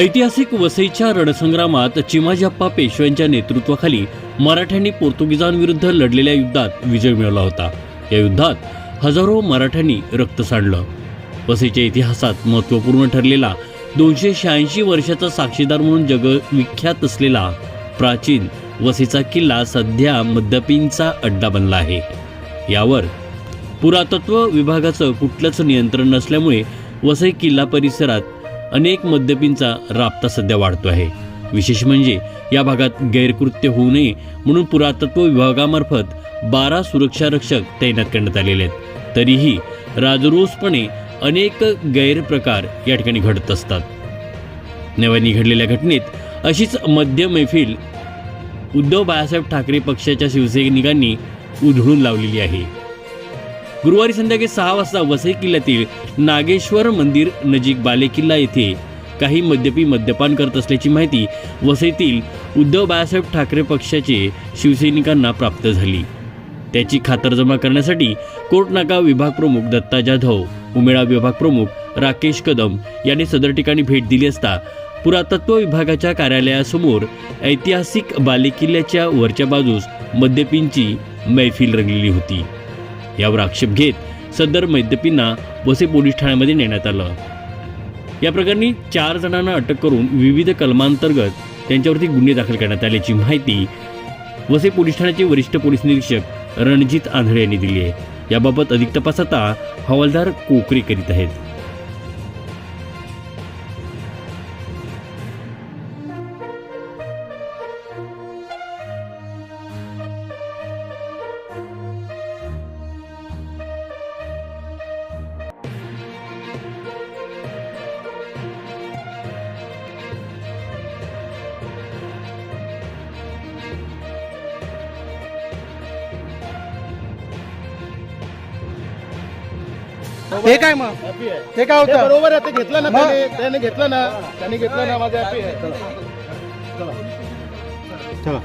ऐतिहासिक वसईच्या रणसंग्रामात चिमाजीप्पा पेशव्यांच्या नेतृत्वाखाली मराठ्यांनी पोर्तुगीजांविरुद्ध लढलेल्या युद्धात विजय मिळवला होता. या युद्धात हजारो मराठ्यांनी रक्त सांडलं. वसईच्या इतिहासात महत्त्वपूर्ण ठरलेला दोनशे शहाऐंशी वर्षाचा साक्षीदार म्हणून जगविख्यात असलेला प्राचीन वसईचा किल्ला सध्या मद्यपींचा अड्डा बनला आहे. यावर पुरातत्व विभागाचं कुठलंच नियंत्रण नसल्यामुळे वसई किल्ला परिसरात अनेक मद्यपींचा राबता सध्या वाढतो आहे. विशेष म्हणजे या भागात गैरकृत्य होऊ नये म्हणून पुरातत्व विभागामार्फत बारा सुरक्षा रक्षक तैनात करण्यात आलेले आहेत. तरीही राजरोसपणे अनेक गैरप्रकार या ठिकाणी घडत असतात. नव्याने घडलेल्या घटनेत अशीच मध्य मैफिल उद्धव बाळासाहेब ठाकरे पक्षाच्या शिवसैनिकांनी उधळून लावलेली आहे. गुरुवारी संध्याकाळी सहा वाजता वसई किल्ल्यातील नागेश्वर मंदिर नजीक बालेकिल्ला येथे. काही मद्यपी मद्यपान करत असल्याची माहिती वसईतील उद्धव बाळासाहेब ठाकरे पक्षाचे शिवसैनिकांना प्राप्त झाली. त्याची खातरजमा करण्यासाठी कोर्टनाका विभाग प्रमुख दत्ता जाधव उमेळा विभाग प्रमुख राकेश कदम यांनी सदर ठिकाणी भेट दिली असता पुरातत्व विभागाच्या कार्यालयासमोर ऐतिहासिक बालेकिल्ल्याच्या वरच्या बाजूस मद्यपींची मैफिल रंगलेली होती. यावर आक्षेप घेत सदर मद्यपींना वसे पोलीस ठाण्यामध्ये नेण्यात आलं. या प्रकरणी चार जणांना अटक करून विविध कलमांतर्गत त्यांच्यावरती गुन्हे दाखल करण्यात आल्याची माहिती वसे पोलीस ठाण्याचे वरिष्ठ पोलीस निरीक्षक रणजित आंधळे यांनी दिली आहे. याबाबत अधिक तपास आता हवालदार कोकरे करीत आहेत. हे काय मग? हे काय ते होतं? बरोबर आहे ते घेतलं ना मग? त्याने त्याने घेतलं ना त्याने घेतलं ना माझं हॅपी आहे. चला.